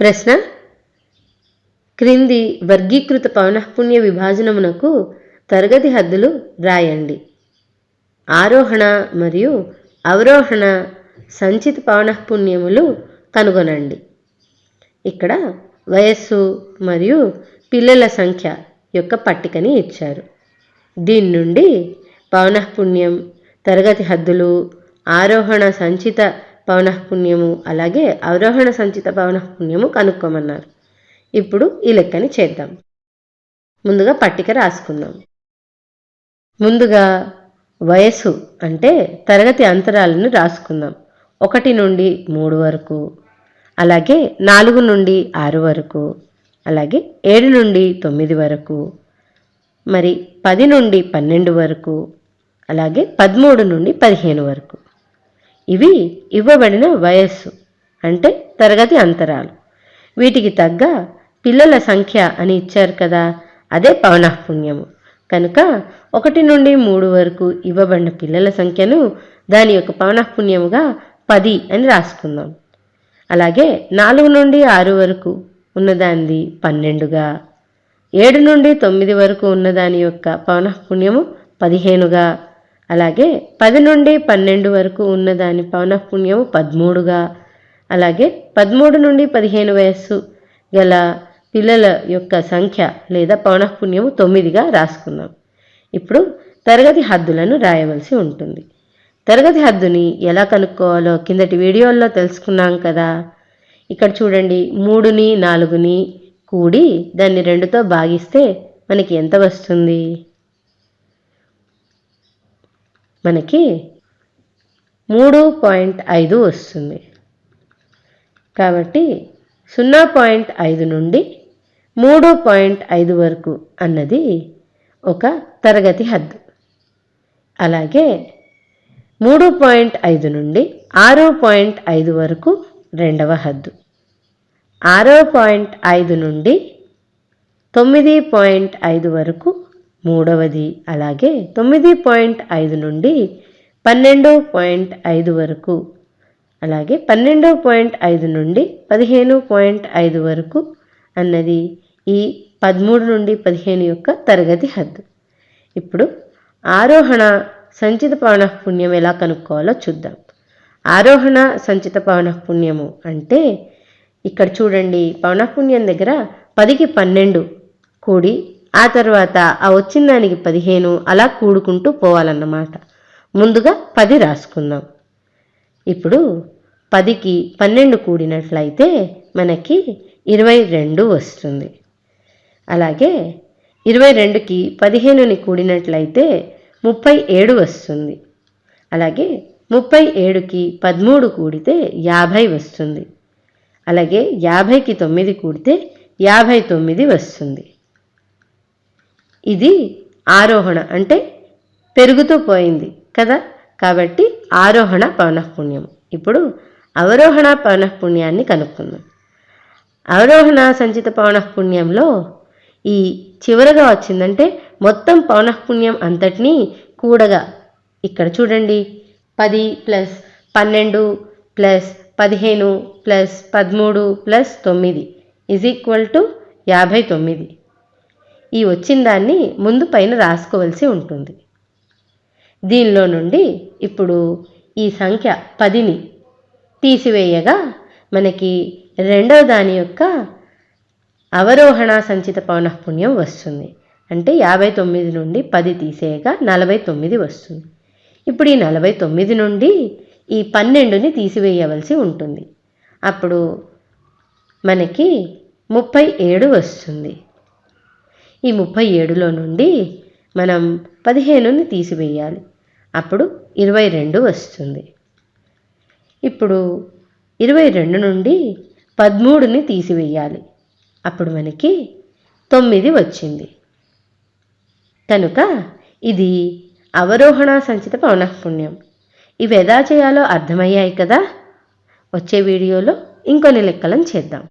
ప్రశ్న. క్రింది వర్గీకృత పౌనఃపుణ్య విభాజనమునకు తరగతి హద్దులు రాయండి. ఆరోహణ మరియు అవరోహణ సంచిత పౌనఃపుణ్యములు కనుగొనండి. ఇక్కడ వయస్సు మరియు పిల్లల సంఖ్య యొక్క పట్టికని ఇచ్చారు. దీని నుండి పౌనఃపుణ్యం తరగతి హద్దులు ఆరోహణ సంచిత పౌనఃపుణ్యము అలాగే అవరోహణ సంచిత పౌనఃపుణ్యము కనుక్కోమన్నారు. ఇప్పుడు ఈ లెక్కని చేద్దాం. ముందుగా పట్టిక రాసుకుందాం. ముందుగా వయస్సు అంటే తరగతి అంతరాలను రాసుకుందాం. ఒకటి నుండి మూడు వరకు అలాగే నాలుగు నుండి ఆరు వరకు అలాగే ఏడు నుండి తొమ్మిది వరకు మరి పది నుండి పన్నెండు వరకు అలాగే పదమూడు నుండి పదిహేను వరకు. ఇవి ఇవ్వబడిన వయస్సు అంటే తరగతి అంతరాలు. వీటికి తగ్గ పిల్లల సంఖ్య అని ఇచ్చారు కదా అదే పౌనఃపుణ్యము కనుక ఒకటి నుండి మూడు వరకు ఇవ్వబడిన పిల్లల సంఖ్యను దాని యొక్క పౌనఃపుణ్యముగా పది అని రాసుకుందాం. అలాగే నాలుగు నుండి ఆరు వరకు ఉన్నదానిది పన్నెండుగా ఏడు నుండి తొమ్మిది వరకు ఉన్నదాని యొక్క పౌనఃపుణ్యము పదిహేనుగా అలాగే పది నుండి పన్నెండు వరకు ఉన్న దాని పౌనఃపుణ్యము పదమూడుగా. అలాగే పదమూడు నుండి పదిహేను వయస్సు గల పిల్లల యొక్క సంఖ్య లేదా పౌనఃపుణ్యము తొమ్మిదిగా రాసుకుందాం. ఇప్పుడు తరగతి హద్దులను రాయవలసి ఉంటుంది. తరగతి హద్దుని ఎలా కనుక్కోవాలో కిందటి వీడియోల్లో తెలుసుకున్నాం కదా. ఇక్కడ చూడండి మూడుని నాలుగుని కూడి దాన్ని రెండుతో భాగిస్తే మనకి ఎంత వస్తుంది? మనకి మూడు పాయింట్ ఐదు వస్తుంది. కాబట్టి సున్నా పాయింట్ ఐదు నుండి మూడు పాయింట్ ఐదు వరకు అన్నది ఒక తరగతి హద్దు. అలాగే మూడు పాయింట్ ఐదు నుండి ఆరు పాయింట్ ఐదు వరకు రెండవ హద్దు. ఆరో పాయింట్ ఐదు నుండి తొమ్మిది పాయింట్ ఐదు వరకు మూడవది అలాగే తొమ్మిది పాయింట్ ఐదు నుండి పన్నెండు పాయింట్ ఐదు వరకు అలాగే పన్నెండు పాయింట్ ఐదు నుండి పదిహేను పాయింట్ ఐదు వరకు అన్నది ఈ పదమూడు నుండి పదిహేను యొక్క తరగతి హద్దు. ఇప్పుడు ఆరోహణ సంచిత పౌనఃపుణ్యం ఎలా కనుక్కోవాలో చూద్దాం. ఆరోహణ సంచిత పౌనఃపుణ్యము అంటే ఇక్కడ చూడండి పౌనఃపుణ్యం దగ్గర పదికి పన్నెండు కూడి ఆ తర్వాత ఆ వచ్చిన దానికి పదిహేను అలా కూడుకుంటూ పోవాలన్నమాట. ముందుగా పది రాసుకుందాం. ఇప్పుడు పదికి పన్నెండు కూడినట్లయితే మనకి ఇరవై రెండు వస్తుంది. అలాగే ఇరవై రెండుకి పదిహేనుని కూడినట్లయితే ముప్పై ఏడు వస్తుంది. అలాగే ముప్పై ఏడుకి పదమూడు కూడితే యాభై వస్తుంది. అలాగే యాభైకి తొమ్మిది కూడితే యాభై తొమ్మిది వస్తుంది. ఇది ఆరోహణ అంటే పెరుగుతూ పోయింది కదా? కాబట్టి ఆరోహణ పౌనఃపుణ్యం. ఇప్పుడు అవరోహణ పౌనఃపుణ్యాన్ని కనుక్కుందాం. అవరోహణ సంచిత పౌనఃపుణ్యంలో ఈ చివరగా వచ్చిందంటే మొత్తం పౌనఃపుణ్యం అంతటినీ కూడగా ఇక్కడ చూడండి. పది ప్లస్ పన్నెండు ప్లస్ పదిహేను ప్లస్ పదమూడు ప్లస్ తొమ్మిది ఈజ్ ఈక్వల్ టు యాభై తొమ్మిది. ఈ వచ్చిన దాన్ని ముందు పైన రాసుకోవలసి ఉంటుంది. దీనిలో నుండి ఇప్పుడు ఈ సంఖ్య పదిని తీసివేయగా మనకి రెండవ దాని యొక్క అవరోహణ సంచిత పౌనఃపుణ్యం వస్తుంది. అంటే యాభై తొమ్మిది నుండి పది తీసేయగా నలభై తొమ్మిది వస్తుంది. ఇప్పుడు ఈ నలభై తొమ్మిది నుండి ఈ పన్నెండుని తీసివేయవలసి ఉంటుంది. అప్పుడు మనకి ముప్పై ఏడు వస్తుంది. ఈ ముప్పై ఏడులో నుండి మనం పదిహేనుని తీసివేయాలి. అప్పుడు ఇరవై రెండు వస్తుంది. ఇప్పుడు ఇరవై రెండు నుండి పదమూడుని తీసివేయాలి. అప్పుడు మనకి తొమ్మిది వచ్చింది. కనుక ఇది అవరోహణ సంచిత పౌనఃపుణ్యం. ఇవి ఎలా చేయాలో అర్థమయ్యాయి కదా? వచ్చే వీడియోలో ఇంకొన్ని లెక్కలను చేద్దాం.